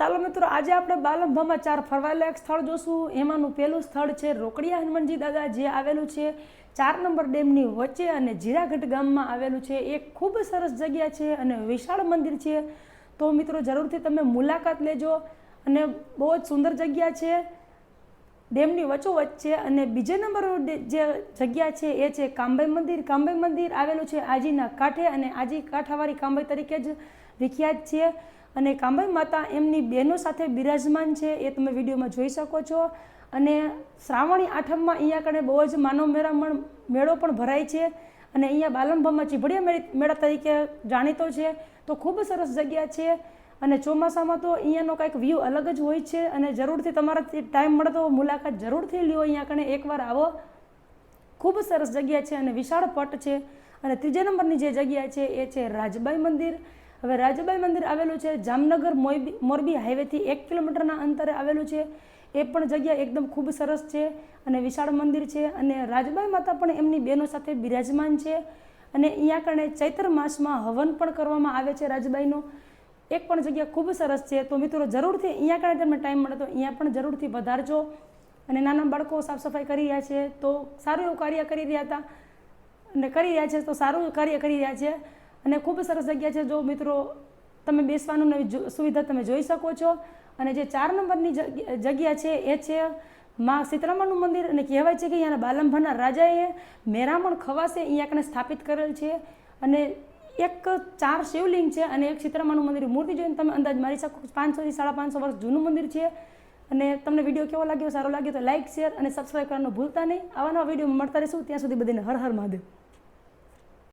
ચાલો મિત્રો, આજે આપણે બાલંભામાં ચાર ફરવાલાયક સ્થળ જોશું. એમાંનું પહેલું સ્થળ છે રોકડિયા હનુમાનજી દાદા, જે આવેલું છે ચાર નંબર ડેમની વચ્ચે અને જીરાગઢ ગામમાં આવેલું છે. એ ખૂબ સરસ જગ્યા છે અને વિશાળ મંદિર છે. તો મિત્રો, જરૂરથી તમે મુલાકાત લેજો અને બહુ જ સુંદર જગ્યા છે. ડેમની વચ્ચોવચ્ચ છે અને બીજે નંબર જે જગ્યા છે એ છે કાંબાઈ મંદિર. કાંબાઈ મંદિર આવેલું છે આજીના કાંઠે અને આજી કાંઠાવાળી કાંબાઈ તરીકે જ વિખ્યાત છે. અને કાંબાઈ માતા એમની બહેનો સાથે બિરાજમાન છે, એ તમે વિડીયોમાં જોઈ શકો છો. અને શ્રાવણી આઠમમાં અહીંયા કણે બહુ જ માનવ મેળામણ મેળો પણ ભરાય છે અને અહીંયા બાલંભામાં ચીભડિયા મેળી- તરીકે જાણીતો છે. તો ખૂબ સરસ જગ્યા છે અને ચોમાસામાં તો અહીંયાનો કંઈક વ્યૂ અલગ જ હોય છે અને જરૂરથી તમારા ટાઈમ મળે તો મુલાકાત જરૂરથી લ્યો અહીંયા કણે એકવાર આવો. ખૂબ સરસ જગ્યા છે અને વિશાળ પટ છે અને ત્રીજા નંબરની જે જગ્યા છે એ છે રાજબાઈ મંદિર. હવે રાજબાઈ મંદિર આવેલું છે, જામનગર મોરબી મોરબી હાઈવેથી એક કિલોમીટરના અંતરે આવેલું છે. એ પણ જગ્યા એકદમ ખૂબ સરસ છે અને વિશાળ મંદિર છે અને રાજબાઈ માતા પણ એમની બહેનો સાથે બિરાજમાન છે અને અહીંયા કણે ચૈત્ર માસમાં હવન પણ કરવામાં આવે છે રાજબાઈનો. એક પણ જગ્યા ખૂબ સરસ છે. તો મિત્રો જરૂરથી અહીંયા કણે તમને ટાઈમ મળે તો અહીંયા પણ જરૂરથી વધારજો અને નાના બાળકો સાફ સફાઈ કરી રહ્યા છે તો સારું એવું કાર્ય કરી રહ્યા હતા અને કરી રહ્યા છે તો સારું કાર્ય કરી રહ્યા છે. અને ખૂબ સરસ જગ્યા છે. જો મિત્રો, તમે બેસવાનું નવી સુવિધા તમે જોઈ શકો છો. અને જે ચાર નંબરની જગ્યા છે એ છે માં સીતરામાનું મંદિર અને કહેવાય છે કે અહીંયાના બાલંભરના રાજાએ મેરામણ ખવાસે અહીંયા કને સ્થાપિત કરેલ છે. અને એક ચાર શિવલિંગ છે અને એક સીતરામાનું મંદિર મૂર્તિ જોઈને તમે અંદાજ મારી શકો પાંચસોથી સાડા પાંચસો વર્ષ જૂનું મંદિર છે. અને તમને વીડિયો કેવો લાગ્યો? સારો લાગ્યો તો લાઇક શેર અને સબસ્ક્રાઈબ કરવાનું ભૂલતા નહીં. આવા નવા વીડિયો મળતા રહીશું. ત્યાં સુધી બધીને હર હર મહાદેવ.